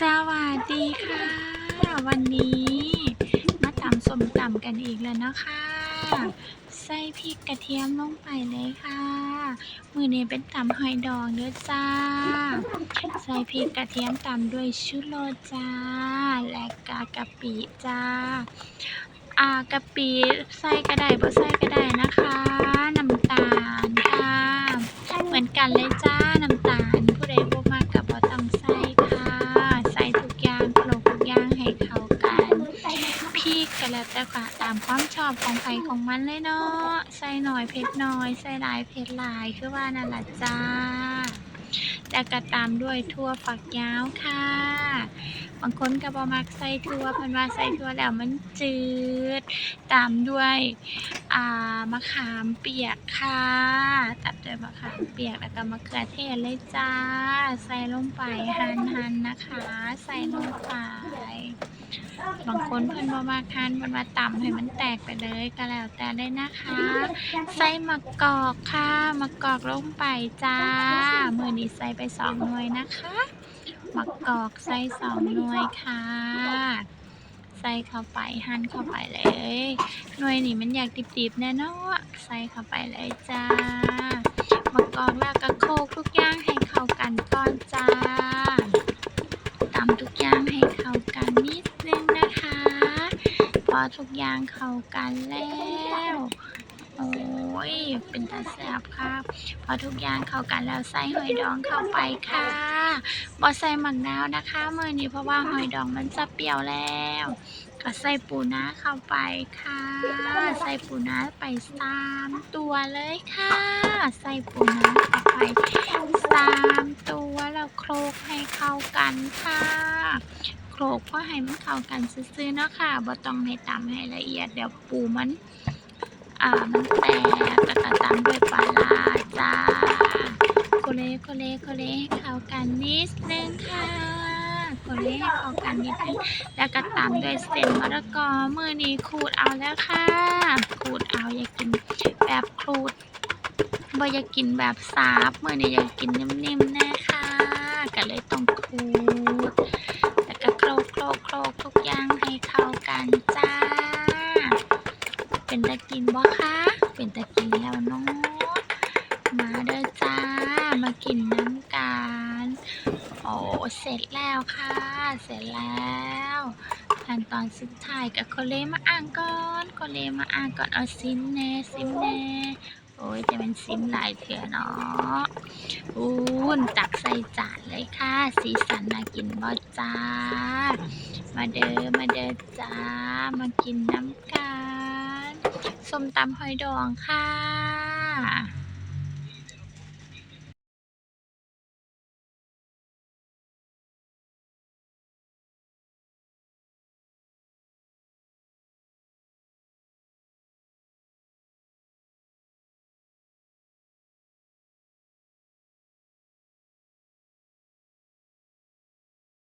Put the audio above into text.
สวัสดีค่ะ วันนี้มาตำส้มตำกันอีกแล้วนะคะใส่พริกกระเทียมลงไปเลยค่ะ มือนี้เป็นตำหอยดองเด้อจ้า ใส่พริกกระเทียมตำด้วยชูโรจ้า และกากะปิจ้า อ่ากะปิใส่ก็ไดบ่ใส่ก็ไดนะคะ น้ำตาลค่ะ เหมือนกันเลยจ้าน้ำตาล ริกก็แล้วแต่ค่ะตามความชอบของใครของมันเลยเนาะใส่หน่อยเผ็ดน้อย ใส่หลายเผ็ดหลายคือว่านั่นล่ะจ้าแล้วก็ตามด้วยทั่วฝักยาวค่ะ บางคนก็บ่มักใส่ถั่วเพิ่นว่าใส่ถั่วแล้วมันจืด ตามด้วยอ่ามะขามเปียกค่ะตัดด้วยมะขามเปียกแล้วก็มะเขือเทศเลยจ้า ใส่ลงไปหั่นๆนนะคะ ใส่ลงไปบางคนเพิ่นบ่มักหันเพิ่นว่าตำให้มันแตกไปเลยก็แล้วแต่เลยนะคะ ใส่มะกอกค่ะมะกอกลงไปจ้า มือนี้ใส่ไปสองหน่วยนะคะ มะกอกใส่สองหน่วยค่ะ ใส่เข้าไปหั่นเข้าไปเลย หน่วยนี้มันอยากดิบๆแน่นอนใส่เข้าไปเลยจ้ามะกอกแล้วก็โคกทุกอย่างให้เข้ากันก่อนจ้าตำทุกอย่างให้เข้ากันนิดนึงนะคะ พอทุกอย่างเข้ากันแล้ว โอ้ย เป็นตาแซ่บค่ะพอทุกอย่างเข้ากันแล้วใส่หอยดองเข้าไปค่ะบ่ใส่หมักนาวนะคะมือนี้เพราะว่าหอยดองมันจะเปรี้ยวแล้ว ก็ใส่ปูน้าเข้าไปค่ะ ใส่ปูน้าไปสามตัวเลยค่ะ ใส่ปูน้าเข้าไปสามตัวแล้วโคลกให้เข้ากันค่ะโคลกเพื่อให้มันเข้ากันซื่อๆเนาะค่ะบ่ต้องให้ตำให้ละเอียดเดี๋ยวปูมัน อ่ามันแตกแล้วก็ตามด้วยปลาร้าจ้าโคเลโคเลโคเลให้เข้ากันนิดนึงค่ะโคเลเข้ากันนิดนึงแล้วก็ตามด้วยเส้นมะละกอมือนี้ขูดเอาแล้วค่ะขูดเอาอยากินแบบขูดบ่อยากกินแบบสาบมือนี้อยากกินนิ่มๆแน่ค่ะก็เลยต้องขูดแล้วก็โคลกโคลกโคลกทุกอย่างให้เข้ากันจ้า เป็นตะกินบ่คะ เป็นตะกินแล้วเนาะมาเด้อจ้า มากินน้ำกันโอ้เสร็จแล้วค่ะ เสร็จแล้วขั้นตอนสุดท้ายกับโคเลมาอ่างก่อนโคเลมาอ่างก่อนเอาซิมแน่ซิมแน่โอ้ยจะเป็นซิมหลายเถื่อเนาะอูนตักใส่จานเลยค่ะ สีสันน่ากินบ่จ้า มาเด้อมาเด้อจ้า มากินน้ำกัน ส้มตำหอยดองค่ะ